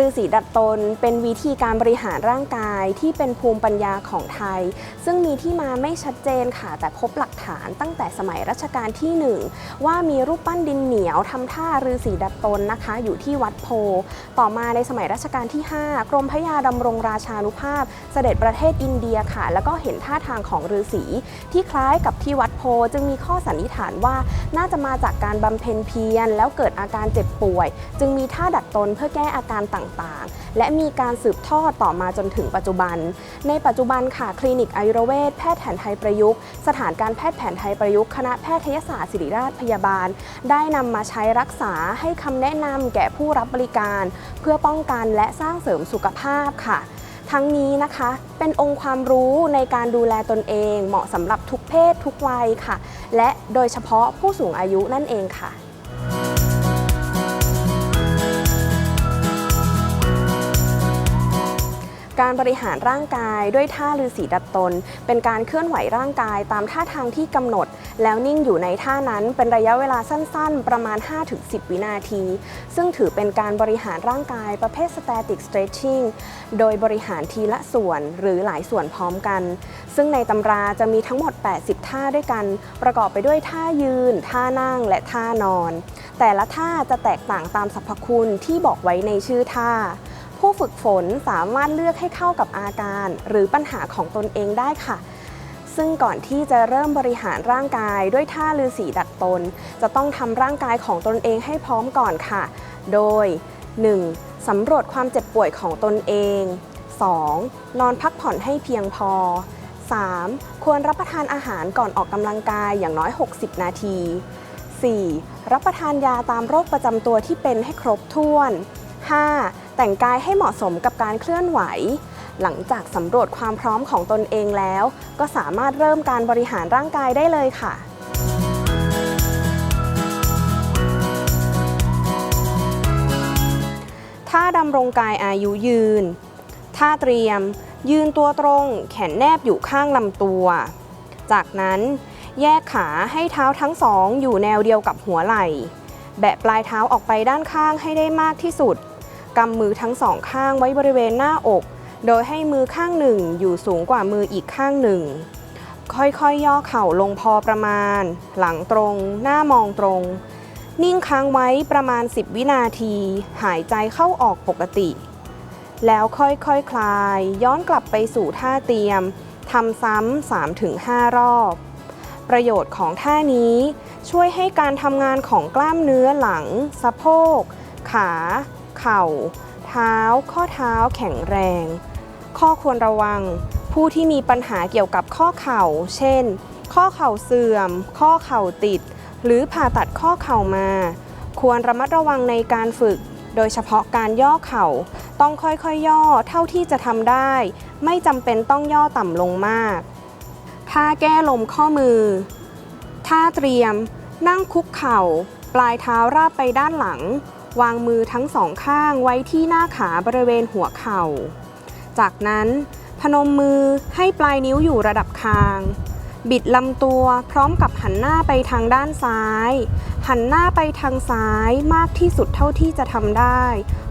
ฤาษีดัดตนเป็นวิธีการบริหารร่างกายที่เป็นภูมิปัญญาของไทย ซึ่งมีที่มาไม่ชัดเจนค่ะ แต่พบหลักฐานตั้งแต่สมัยรัชกาลที่ 1 ว่ามีรูปปั้นดินเหนียวทำท่าฤาษีดัดตนนะคะ อยู่ที่วัดโพ ต่อมาในสมัยรัชกาลที่ 5 กรมพระยาดำรงราชานุภาพ เสด็จประเทศอินเดียค่ะ แล้วก็เห็นท่าทางของฤาษีที่คล้ายกับที่วัดโพจึงมีข้อสันนิษฐานว่าน่าจะมาจากการบำเพ็ญเพียรแล้วเกิดอาการเจ็บป่วย จึงมีท่าดัดตนเพื่อแก้อาการต่างๆ และมีการสืบทอดต่อมาจนถึงปัจจุบัน ในปัจจุบันค่ะคลินิกอายุรเวชแพทย์แผนไทยประยุกต์ สถานการแพทย์แผนไทยประยุกต์ คณะแพทยศาสตร์ศิริราชพยาบาล ได้นำมาใช้รักษาให้คำแนะนำแก่ผู้รับบริการ เพื่อป้องกันและสร้างเสริมสุขภาพค่ะทั้งนี้นะคะเป็นองค์ความรู้ในการดูแลตนเอง เหมาะสำหรับทุกเพศทุกวัยค่ะ และโดยเฉพาะผู้สูงอายุนั่นเองค่ะ การบริหารร่างกายด้วยท่าฤาษีดัดตน เป็นการเคลื่อนไหวร่างกายตามท่าทางที่กำหนด แล้วนิ่งอยู่ในท่านั้นเป็นระยะเวลาสั้นๆ ประมาณ 5-10 วินาที ซึ่งถือเป็นการบริหารร่างกายประเภท static stretching โดยบริหารทีละส่วนหรือหลายส่วนพร้อมกัน ซึ่งในตำราจะมีทั้งหมด 80 ท่าด้วยกัน ประกอบไปด้วยท่ายืน ท่านั่งและท่านอน แต่ละท่าจะแตกต่างตามสรรพคุณที่บอกไว้ในชื่อท่า ผู้ฝึกฝนสามารถเลือกให้เข้ากับอาการ หรือปัญหาของตนเองได้ค่ะ ซึ่งก่อนที่จะเริ่มบริหารร่างกายด้วยท่าฤาษีดัดตน จะต้องทำร่างกายของตนเองให้พร้อมก่อนค่ะ โดย 1. สำรวจความเจ็บป่วยของตนเอง 2. นอนพักผ่อนให้เพียงพอ 3. ควรรับประทานอาหารก่อนออกกำลังกายอย่างน้อย 60 นาที 4. รับประทานยาตามโรคประจำตัวที่เป็นให้ครบถ้วน 5. แต่งกายให้เหมาะสมกับการเคลื่อนไหว หลังจากสำรวจความพร้อมของตนเองแล้ว ก็สามารถเริ่มการบริหารร่างกายได้เลยค่ะท่าดำรงกายอายุยืน ท่าเตรียม ยืนตัวตรง แขนแนบอยู่ข้างลำตัว จากนั้นแยกขาให้เท้าทั้งสองอยู่แนวเดียวกับหัวไหล่ แบะปลายเท้าออกไปด้านข้างให้ได้มากที่สุด กำมือทั้งสองข้างไว้บริเวณหน้าอก โดยให้มือข้างหนึ่งอยู่สูงกว่ามืออีกข้างหนึ่ง ค่อยๆยย่อเข่าลงพอประมาณ หลังตรง หน้ามองตรง นิ่งค้างไว้ประมาณ 10 วินาที หายใจเข้าออกปกติ แล้วค่อยๆคคลาย ย้อนกลับไปสู่ท่าเตรียมทำซ้ำ3-5 รอบ ประโยชน์ของท่านี้ช่วยให้การทำงานของกล้ามเนื้อหลัง สะโพก ขา เข่า เท้า ข้อเท้าแข็งแรง ข้อควรระวัง ผู้ที่มีปัญหาเกี่ยวกับข้อเข่า เช่น ข้อเข่าเสื่อม ข้อเข่าติด หรือผ่าตัดข้อเข่ามา ควรระมัดระวังในการฝึก โดยเฉพาะการย่อเข่า ต้องค่อยๆย่อเท่าที่จะทำได้ ไม่จำเป็นต้องย่อต่ำลงมากท่าแก้ลมข้อมือท่าเตรียม นั่งคุกเข่า ปลายเท้าราบไปด้านหลัง วางมือทั้งสองข้างไว้ที่หน้าขาบริเวณหัวเข่า จากนั้นพนมมือให้ปลายนิ้วอยู่ระดับคาง บิดลำตัวพร้อมกับหันหน้าไปทางด้านซ้าย หันหน้าไปทางซ้ายมากที่สุดเท่าที่จะทำได้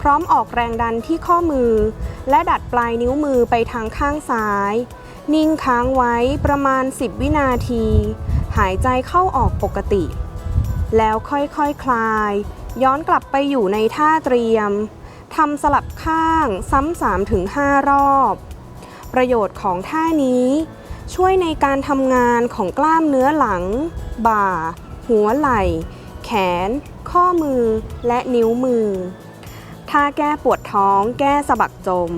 พร้อมออกแรงดันที่ข้อมือ และดัดปลายนิ้วมือไปทางข้างซ้าย นิ่งค้างไว้ประมาณ 10 วินาที หายใจเข้าออกปกติ แล้วค่อยๆคคลาย ย้อนกลับไปอยู่ในท่าเตรียมทำสลับข้างซ้ำ3ถึง5รอบ ประโยชน์ของท่านี้ ช่วยในการทำงานของกล้ามเนื้อหลัง บ่า หัวไหล่ แขน ข้อมือ และนิ้วมือ ท่าแก้ปวดท้อง แก้สะบักจม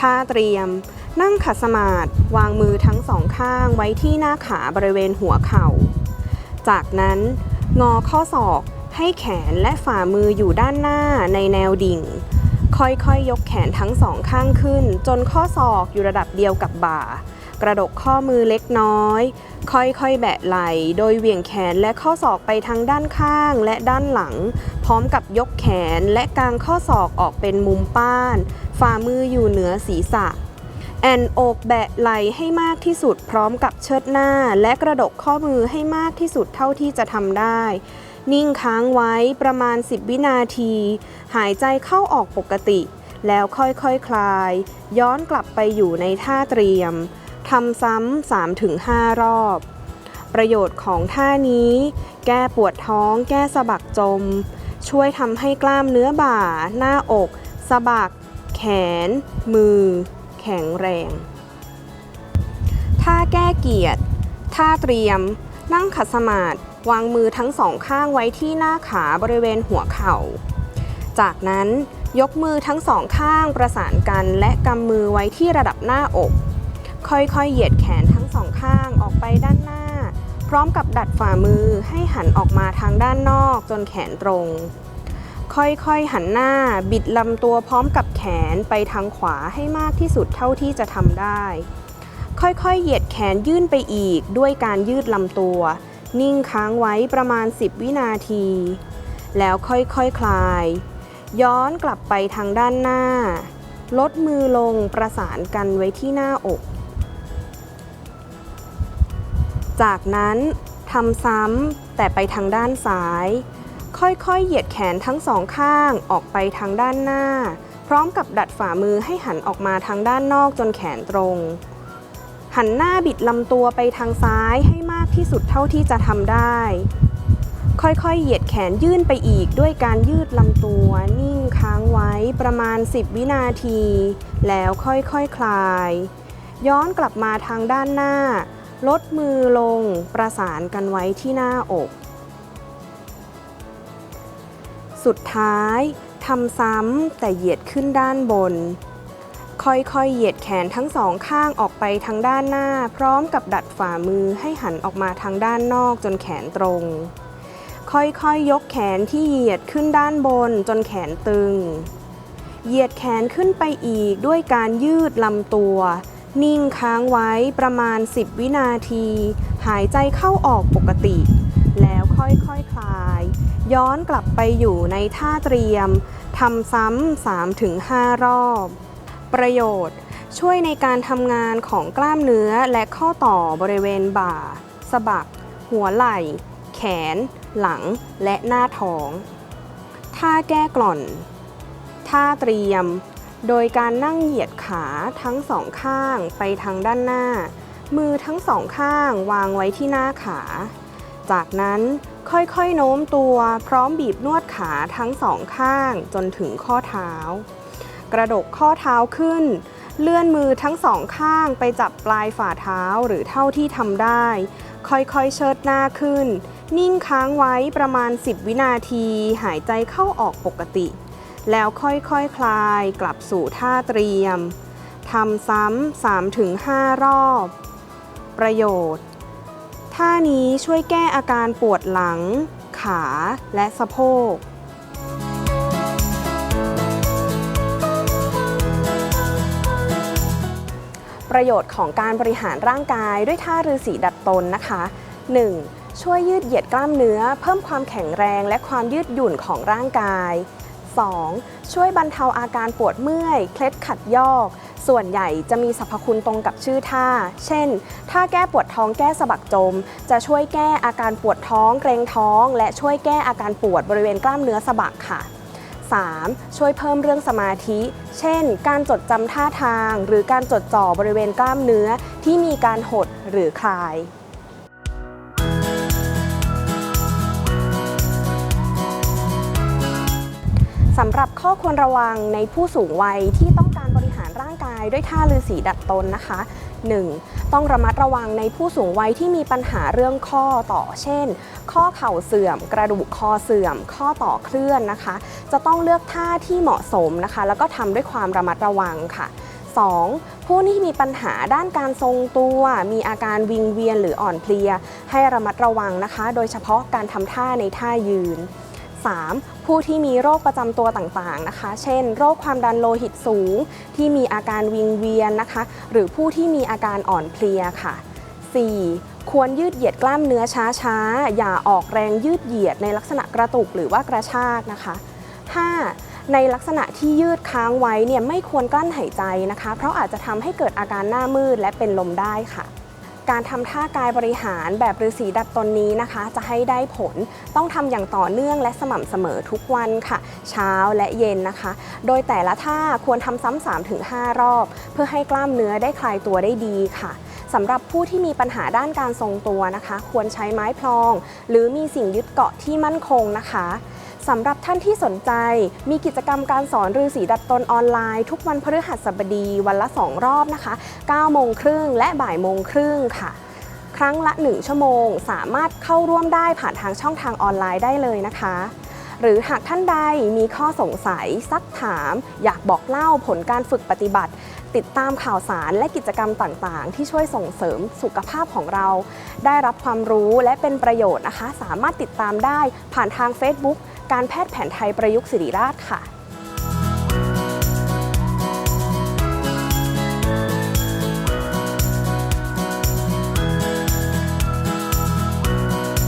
ท่าเตรียม นั่งขัดสมาธิวางมือทั้งสองข้างไว้ที่หน้าขาบริเวณหัวเข่า จากนั้นงอข้อศอก ให้แขนและฝ่ามืออยู่ด้านหน้าในแนวดิ่ง ค่อยๆยกแขนทั้งสองข้างขึ้น จนข้อศอกอยู่ระดับเดียวกับบ่า กระดกข้อมือเล็กน้อย ค่อยๆแบะไหล่โดยเหวี่ยงแขนและข้อศอกไปทางด้านข้างและด้านหลัง พร้อมกับยกแขนและกางข้อศอกออกเป็นมุมป้าน ฝ่ามืออยู่เหนือศีรษะแอนอกแบะไหลให้มากที่สุดพร้อมกับเชิดหน้า และกระดกข้อมือให้มากที่สุดเท่าที่จะทำได้ นิ่งค้างไว้ประมาณ 10 วินาที หายใจเข้าออกปกติ แล้วค่อยๆคคลาย ย้อนกลับไปอยู่ในท่าเตรียมทำซ้ำ3-5รอบ ประโยชน์ของท่านี้ แก้ปวดท้อง แก้สะบักจม ช่วยทำให้กล้ามเนื้อบ่า หน้าอก สะบัก แขน มือ แข็งแรงท่าแก้เกียรติท่าเตรียม นั่งขัดสมาธิ วางมือทั้งสองข้างไว้ที่หน้าขาบริเวณหัวเข่า จากนั้นยกมือทั้งสองข้างประสานกันและกำมือไว้ที่ระดับหน้าอก ค่อยๆ เหยียดแขนทั้งสองข้างออกไปด้านหน้า พร้อมกับดัดฝ่ามือให้หันออกมาทางด้านนอกจนแขนตรง ค่อยๆ หันหน้าบิดลำตัวพร้อมกับแขนไปทางขวาให้มากที่สุดเท่าที่จะทำได้ ค่อยๆ เหยียดแขนยื่นไปอีกด้วยการยืดลำตัว นิ่งค้างไว้ประมาณ 10 วินาที แล้วค่อยๆคคลาย ย้อนกลับไปทางด้านหน้า ลดมือลงประสานกันไว้ที่หน้าอก จากนั้นทำซ้ำแต่ไปทางด้านซ้าย ค่อยๆ เหยียดแขนทั้งสองข้างออกไปทางด้านหน้า พร้อมกับดัดฝ่ามือให้หันออกมาทางด้านนอกจนแขนตรง หันหน้าบิดลำตัวไปทางซ้ายให้ม ที่สุดเท่าที่จะทำได้ ค่อยๆ เหยียดแขนยื่นไปอีกด้วยการยืดลำตัว นิ่งค้างไว้ประมาณ 10 วินาที แล้วค่อยๆคคลาย ย้อนกลับมาทางด้านหน้า ลดมือลงประสานกันไว้ที่หน้าอก สุดท้ายทำซ้ำแต่เหยียดขึ้นด้านบน ค่อยๆ เหยียดแขนทั้งสองข้างออกไปทางด้านหน้า พร้อมกับดัดฝ่ามือให้หันออกมาทางด้านนอกจนแขนตรง ค่อยๆยกแขนที่เหยียดขึ้นด้านบนจนแขนตึง เหยียดแขนขึ้นไปอีกด้วยการยืดลำตัว นิ่งค้างไว้ประมาณ 10 วินาที หายใจเข้าออกปกติ แล้วค่อยๆคคลาย ย้อนกลับไปอยู่ในท่าเตรียมทำซ้ำ3-5 รอบ ประโยชน์ ช่วยในการทำงานของกล้ามเนื้อและข้อต่อบริเวณบ่า สะบัก หัวไหล่ แขน หลัง และหน้าท้อง ท่าแก้กล่อน ท่าเตรียม โดยการนั่งเหยียดขาทั้งสองข้างไปทางด้านหน้า มือทั้งสองข้างวางไว้ที่หน้าขา จากนั้นค่อยๆ โน้มตัวพร้อมบีบนวดขาทั้งสองข้างจนถึงข้อเท้า กระดกข้อเท้าขึ้น เลื่อนมือทั้งสองข้างไปจับปลายฝ่าเท้าหรือเท่าที่ทำได้ ค่อยๆเชิดหน้าขึ้น นิ่งค้างไว้ประมาณ 10 วินาที หายใจเข้าออกปกติ แล้วค่อยๆคคลายกลับสู่ท่าเตรียมทำซ้ำ3-5รอบ ประโยชน์ท่านี้ช่วยแก้อาการปวดหลัง ขาและสะโพก ประโยชน์ของการบริหารร่างกายด้วยท่าฤาษีดัดตนนะคะ 1. ช่วยยืดเหยียดกล้ามเนื้อ เพิ่มความแข็งแรงและความยืดหยุ่นของร่างกาย 2. ช่วยบรรเทาอาการปวดเมื่อย เคล็ดขัดยอก ส่วนใหญ่จะมีสรรพคุณตรงกับชื่อท่า เช่น ท่าแก้ปวดท้องแก้สะบักจม จะช่วยแก้อาการปวดท้องเกรงท้อง และช่วยแก้อาการปวดบริเวณกล้ามเนื้อสะบักค่ะ 3. ช่วยเพิ่มเรื่องสมาธิ เช่น การจดจำท่าทาง หรือการจดจ่อบริเวณกล้ามเนื้อที่มีการหดหรือคลายสำหรับข้อควรระวังในผู้สูงวัยที่ต้องการบริหารร่างกายด้วยท่าลือสีดัดตนนะคะ 1. ต้องระมัดระวังในผู้สูงวัยที่มีปัญหาเรื่องข้อต่อ เช่น ข้อเข่าเสื่อม กระดูกคอเสื่อม ข้อต่อเคลื่อนนะคะ จะต้องเลือกท่าที่เหมาะสมนะคะ แล้วก็ทำด้วยความระมัดระวังค่ะ 2. ผู้ที่มีปัญหาด้านการทรงตัว มีอาการวิงเวียนหรืออ่อนเพลีย ให้ระมัดระวังนะคะ โดยเฉพาะการทำท่าในท่ายืน 3. ผู้ที่มีโรคประจำตัวต่างๆนะคะ เช่น โรคความดันโลหิตสูง ที่มีอาการวิงเวียนนะคะ หรือผู้ที่มีอาการอ่อนเพลียค่ะ 4. ควรยืดเหยียดกล้ามเนื้อช้าๆ อย่าออกแรงยืดเหยียดในลักษณะกระตุกหรือว่ากระชากนะคะ 5. ในลักษณะที่ยืดค้างไว้เนี่ยไม่ควรกลั้นหายใจนะคะ เพราะอาจจะทำให้เกิดอาการหน้ามืดและเป็นลมได้ค่ะ การทำท่ากายบริหารแบบฤาษีดัดตนนี้นะคะ จะให้ได้ผลต้องทำอย่างต่อเนื่องและสม่ำเสมอทุกวันค่ะ เช้าและเย็นนะคะ โดยแต่ละท่าควรทำซ้ำๆถึง5รอบ เพื่อให้กล้ามเนื้อได้คลายตัวได้ดีค่ะสำหรับผู้ที่มีปัญหาด้านการทรงตัวนะคะ ควรใช้ไม้พลอง หรือมีสิ่งยึดเกาะที่มั่นคงนะคะ สำหรับท่านที่สนใจ มีกิจกรรมการสอนฤาษีดัดตนออนไลน์ ทุกวันพฤหัสบดีวันละ 2 รอบนะคะ9โมงครึ่งและบ่ายโมงครึ่งค่ะ ครั้งละ 1 ชั่วโมง สามารถเข้าร่วมได้ผ่านทางช่องทางออนไลน์ได้เลยนะคะหรือหากท่านใดมีข้อสงสัยซักถาม อยากบอกเล่าผลการฝึกปฏิบัติ ติดตามข่าวสารและกิจกรรมต่างๆ ที่ช่วยส่งเสริมสุขภาพของเรา ได้รับความรู้และเป็นประโยชน์นะคะ สามารถติดตามได้ผ่านทาง Facebook การแพทย์แผนไทยประยุกต์ศิริราชค่ะ